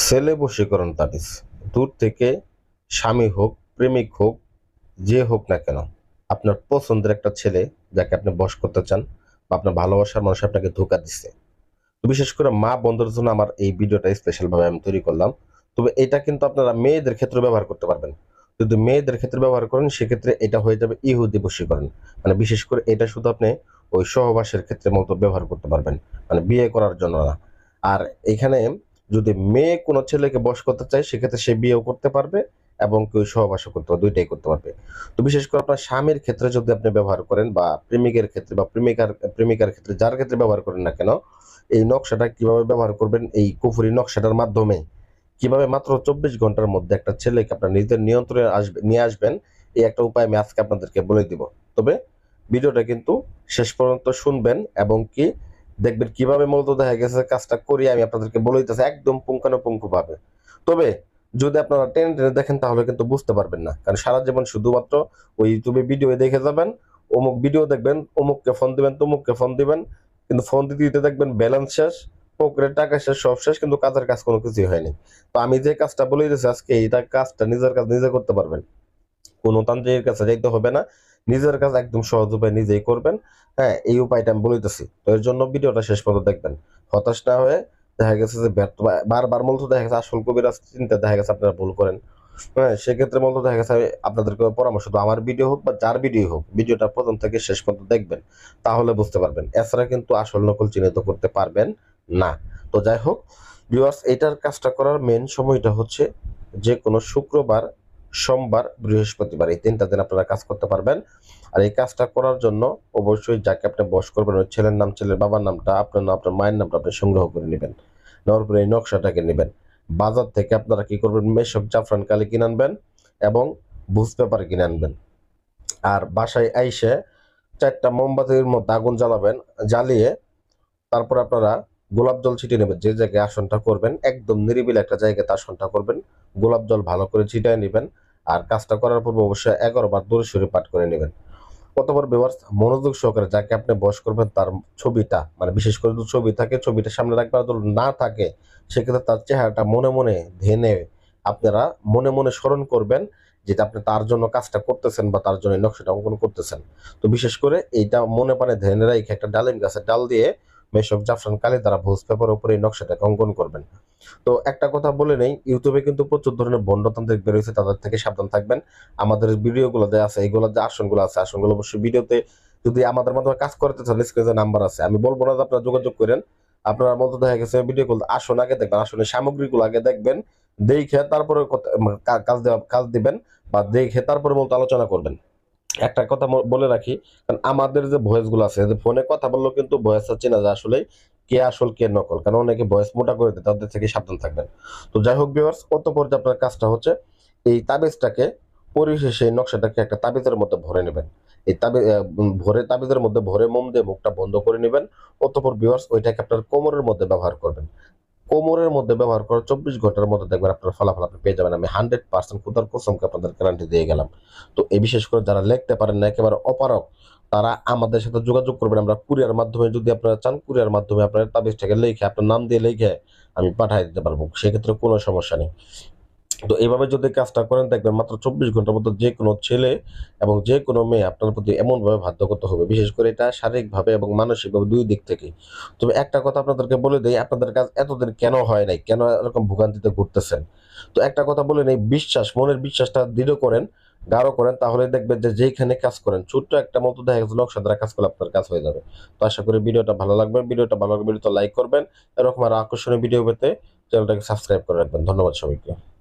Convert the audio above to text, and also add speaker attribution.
Speaker 1: ছেলে বশীকরণ তাবিজ। দূর থেকে স্বামী হোক, প্রেমিক হোক, যে হোক না কেন, আপনার পছন্দের একটা ছেলে যাকে আপনি বশ করতে চান বা আপনার ভালোবাসার মানুষ আপনাকে ধোকা দিচ্ছে তো বিশেষ করে মা বন্ধুর জন্য আমার এই ভিডিওটা স্পেশালভাবে আমি তৈরি করলাম। তবে এটা কিন্তু আপনারা মেয়েদের ক্ষেত্রে ব্যবহার করতে পারবেন। যদি মেয়েদের ক্ষেত্রে ব্যবহার করেন, সেক্ষেত্রে এটা হয়ে যাবে ইহুদি বশীকরণ। মানে বিশেষ করে এটা শুধু আপনি ওই সহবাসের ক্ষেত্রে মতো ব্যবহার করতে পারবেন। মানে বিয়ে করার জন্য না। আর এখানে যদি মেয়ে কোনো ছেলেকে বশ করতে চায়, সেক্ষেত্রে সে বিয়েও করতে পারবে এবং কেউ সহবাসও করতে পারবে, দুইটাই করতে পারবে। তো বিশেষ করে আপনার স্বামীর ক্ষেত্রে যদি আপনি ব্যবহার করেন বা প্রেমিকের ক্ষেত্রে বা প্রেমিকার প্রেমিকার ক্ষেত্রে যার ক্ষেত্রে ব্যবহার করেন না কেন, এই নকশাটা কীভাবে ব্যবহার করবেন, এই কুফুরি নকশাটার মাধ্যমে? কীভাবে মাত্র চব্বিশ ঘণ্টার মধ্যে একটা ছেলেকে আপনার নিজের নিয়ন্ত্রণে আসবে, নিয়ে আসবেন, এই একটা উপায় আমি আজকে আপনাদেরকে বলে দিব। তবে ভিডিওটা কিন্তু শেষ পর্যন্ত শুনবেন এবং কি দেখবেন কীভাবে মূলত দেখা গেছে কাজটা করি আমি আপনাদেরকে বলে দিতেছি, একদম পুঙ্খানুপুঙ্খ ভাবে তবে যদি আপনারা টেনে টেনে দেখেন, তাহলে কিন্তু বুঝতে পারবেন না। কারণ সারা জীবন শুধুমাত্র ওই ইউটিউবে ভিডিও দেখে যাবেন, অমুক ভিডিও দেখবেন, অমুককে ফোন দিবেন, তমুককে ফোন দিবেন, কিন্তু ফোন দিতে দিতে দেখবেন ব্যালেন্স শেষ পকেটের টাকা শেষ, সব শেষ, কিন্তু কাজের কাজ কোনো কিছুই হয়নি। তো আমি যে কাজটা বলে দিয়েছি আজকে, এইটা কাজটা নিজের কাজ, নিজে করতে পারবেন। কোনো তান্ত্রিকের কাছে যাইতে হবে না। নিজের কাজ একদম সহজ উপায় নিজেই করবেন। হ্যাঁ এই উপায়টা আমি বলে দিতেছি তো এর জন্য ভিডিওটা শেষ পর্যন্ত দেখবেন। হতাশ না হয়ে দেখা গেছে যে ব্যর্থ বারবার মূলত দেখা গেছে আসল কবিরাজ চিন্তা দেখা গেছে আপনারা ভুল করেন। হ্যাঁ সেক্ষেত্রে মূলত দেখা গেছে আমি আপনাদেরকে পরামর্শ দেবো। আমার ভিডিও হোক বা যার ভিডিও হোক, ভিডিওটা প্রথম থেকে শেষ পর্যন্ত দেখবেন। তাহলে বুঝতে পারবেন। এছাড়া কিন্তু আসল নকল চিহ্নিত করতে পারবেন না। তো যাই হোক ভিউয়ার্স এটার কাজটা করার মেন সময়টা হচ্ছে যে কোনো শুক্রবার সোমবার, বৃহস্পতিবার এই তিনটা দিন আপনারা কাজ করতে পারবেন। আর এই কাজটা করার জন্য অবশ্যই যাকে আপনি বস করবেন, ওই ছেলের নাম, ছেলের বাবার নামটা, আপনার নাম, আপনার মায়ের নামটা আপনি সংগ্রহ করে নেবেন। নেওয়ার পরে এই নকশাটাকে নেবেন। বাজার থেকে আপনারা কি করবেন? মেশক জাফরান কালি কিনে আনবেন এবং বুঝ পেপার কিনে আনবেন। আর বাসায় আইসে চারটা মোমবাতির মধ্যে আগুন জ্বালাবেন, জ্বালিয়ে তারপর আপনারা গোলাপ জল ছিটিয়ে নেবেন, যে জায়গায় আসনটা করবেন, একদম নিরিবিলি একটা জায়গাতে আসনটা করবেন, গোলাপ জল ভালো করে ছিটিয়ে নেবেন, আর কাজটা করার পূর্বে অবশ্যই এগারো বার দূরে সরে পাঠ করে নেবেন। অতপর ব্যবহার মনোযোগ সহকারে যাকে আপনি বয়স করবেন, তার ছবিটা মানে বিশেষ করে যদি ছবি থাকে, ছবিটা সামনে রাখবেন, আর না থাকে, সেক্ষেত্রে তার চেহারাটা মনে মনে ধেনে আপনারা মনে মনে স্মরণ করবেন যেটা আপনি তার জন্য কাজটা করতেছেন বা তার জন্য নকশাটা অঙ্কন করতেছেন। তো বিশেষ করে এইটা মনে পানে ধেনে রেখে একটা ডালিম গাছের ডাল দিয়ে মেশক জাফরান কালি দ্বারা ভোজ পেপার উপরে নকশাটাকে অঙ্কন করবেন। তো একটা কথা বলে নেই ইউটিউবে কিন্তু প্রচুর ধরনের বন্ডতান্ত্রিক বেরোয়েছে তাদের থেকে সাবধান থাকবেন। আমাদের ভিডিওগুলো দেওয়া আছে, এইগুলো যে আসনগুলো আছে, আসনগুলো অবশ্যই ভিডিওতে যদি আমাদের মাধ্যমে কাজ করতে চান স্ক্রিনে নাম্বার আছে, আমি বলব না যে আপনারা যোগাযোগ করেন, আপনারা মতো দেখা গেছে ভিডিও গুলো আসন আগে দেখবেন, আসনের সামগ্রীগুলো আগে দেখবেন, দেখে তারপরে কাজ দেওয়া কাজ দিবেন, বা দেখে তারপরে বলতে আলোচনা করবেন। একটা কথা বলে রাখি, কারণ আমাদের যে ভয়েসগুলো আছে, যে ফোনে কথা বললেও কিন্তু ভয়েস চেনা যায় আসলে কে আসল, কে নকল। কারণ অনেকে ভয়েস মোটা করে দেয়, তাদের থেকে সাবধান থাকবেন। তো যাই হোক ভিউয়ার্স কত পর্যায়ে আপনার কাজটা হচ্ছে, এই তাবিজটাকে পরিশেষে এই নকশাটাকে একটা তাবিজের মধ্যে ভরে নেবেন। এই তাবিজ ভরে তাবিজের মধ্যে ভরে মোম দিয়ে মুখটা বন্ধ করে নেবেন। অতপর ভিউয়ার্স ওইটাকে আপনার কোমরের মধ্যে ব্যবহার করবেন। কোমরের মধ্যে ব্যবহার করার চব্বিশ ঘণ্টার মধ্যে দেখবেন আপনার ফলাফল আপনি পেয়ে যাবেন। আমি হান্ড্রেড পার্সেন্ট কুদার কোসমকে আপনাদের গ্যারান্টি দিয়ে গেলাম। তো এই বিশেষ করে যারা লিখতে পারেন না, একেবারে অপারক তারা আমাদের সাথে যোগাযোগ করবেন। আমরা কুরিয়ার মাধ্যমে যদি আপনারা চান, কুরিয়ার মাধ্যমে আপনার তাবিজটাকে লিখে, আপনার নাম দিয়ে লিখে আমি পাঠিয়ে দিতে পারব। সেক্ষেত্রে কোনো সমস্যা নেই। তো এইভাবে যদি কাজটা করেন দেখবেন মাত্র চব্বিশ ঘণ্টার মধ্যে যে কোনো ছেলে এবং যে কোনো মেয়ে আপনার প্রতি এমনভাবে বাধ্য করতে হবে। বিশেষ করে এটা শারীরিকভাবে এবং মানসিকভাবে দুই দিক থেকে। তবে একটা কথা আপনাদেরকে বলে দেই, আপনাদের কাজ এতদিন কেন হয় নাই? কেন এরকম ভোগান্তিতে ঘুরতেছেন তো একটা কথা বলে নেই, বিশ্বাস, মনের বিশ্বাসটা দৃঢ় করেন, গাঢ় করেন, তাহলে দেখবেন যে যেখানে কাজ করেন, ছোট্ট একটা মতো দেখা গেছে নকশা দ্বারা কাজ করলে আপনার কাজ হয়ে যাবে। তো আশা করি ভিডিওটা ভালো লাগবে। ভিডিওটা ভালো লাগবে ভিডিওটা লাইক করবেন। এরকম আর আকর্ষণীয় ভিডিও পেতে চ্যানেলটাকে সাবস্ক্রাইব করে রাখবেন। ধন্যবাদ সবাইকে।